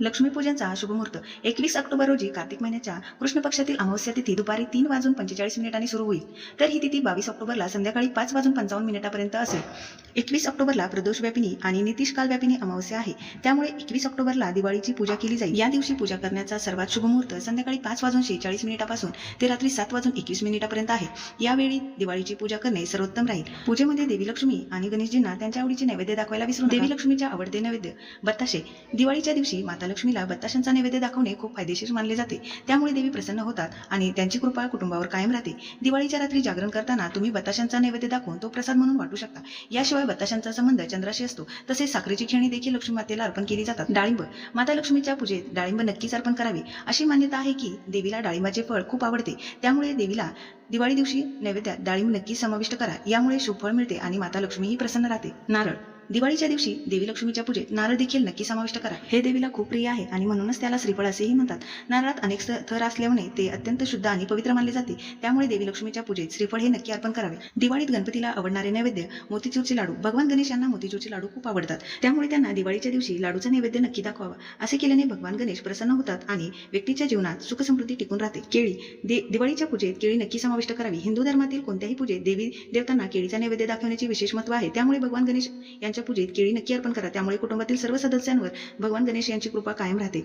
लक्ष्मीपूजनचा शुभमुहूर्त. एकवीस ऑक्टोबर रोजी कार्तिक महिन्याच्या कृष्ण पक्षातील अमावस्या तिथी दुपारी तीन वाजून पंचेचाळीस मिनिटांनी सुरू होईल. तर ही तिथी बावीस ऑक्टोबरला संध्याकाळी पाच वाजून पंचावन्न मिनिटापर्यंत असेल. एकवीस ऑक्टोबरला प्रदोष व्यापिनी आणि नितीश काल व्यापिनी अमावस्या आहे. त्यामुळे एकवीस ऑक्टोबरला दिवाळीची पूजा केली जाईल. या दिवशी पूजा करण्याचा सर्वात शुभ मुहूर्त संध्याकाळी पाच वाजून शेहेचाळीस मिनिटापासून ते रात्री सात वाजून एकवीस मिनिटापर्यंत आहे. यावेळी दिवाळीची पूजा करणे सर्वोत्तम राहील. पूजेमध्ये देवी लक्ष्मी आणि गणेशजींना त्यांच्या आवडीचे नैवेद्य दाखवायला विसरून देवी लक्ष्मीच्या आवडते नैवेद्य बत्ताशे. दिवाळीच्या दिवशी माता लक्ष्मीला बत्ताशांचा नैवेद्य दाखवणे खूप फायदेशीर मानले जाते. त्यामुळे देवी प्रसन्न होतात आणि त्यांची कृपा कुटुंबावर कायम राहते. दिवाळीच्या रात्री जागरण करताना तुम्ही बत्ताशांचा नैवेद्य दाखवून तो प्रसाद म्हणून वाटू शकता. याशिवाय बत्ताशांचा संबंध चंद्राशी असतो. तसेच साखरेची खेळणी देखील लक्ष्मी मातेला अर्पण केली जातात. डाळिंब. माता लक्ष्मीच्या पूजेत डाळिंब नक्कीच अर्पण करावे. अशी मान्यता आहे की देवीला डाळिंबाचे फळ खूप आवडते. त्यामुळे देवीला दिवाळी दिवशी नैवेद्यात डाळिंब नक्की समाविष्ट करा. यामुळे शुभ फळ मिळते आणि माता लक्ष्मीही प्रसन्न राहते. नारळ. दिवाळीच्या दिवशी देवी लक्ष्मीच्या पूजेत नारळ देखील नक्की समाविष्ट करा. हे देवीला खूप प्रिय आहे आणि म्हणूनच त्याला श्रीफळ असेही म्हणतात. नारळात अनेक थर असल्यामुळे ते अत्यंत शुद्ध आणि पवित्र मानले जाते. त्यामुळे देवी लक्ष्मीच्या पूजेत श्रीफळ हे नक्की अर्पण करावे. दिवाळीत गणपतीला आवडणारे नैवेद्य मोतीचूरचे लाडू. भगवान गणेश यांना मोतीचूरचे लाडू खूप आवडतात. त्यामुळे त्यांना दिवाळीच्या दिवशी लाडूचा नैवेद्य नक्की दाखवावा. असे केल्याने भगवान गणेश प्रसन्न होतात आणि व्यक्तीच्या जीवनात सुखसमृद्धी टिकून राहते. केळी. दे दिवाळीच्या पूजेत केळी नक्की समाविष्ट करावी. हिंदू धर्मातील कोणत्याही पूजेत देवी देवतांना केळीचा नैवेद्य दाखवण्याचे विशेष महत्त्व आहे. त्यामुळे भगवान गणेश यांच्या पूजेत केळी नक्की अर्पण करा. त्यामुळे कुटुंबातील सर्व सदस्यांवर भगवान गणेश यांची कृपा कायम राहते.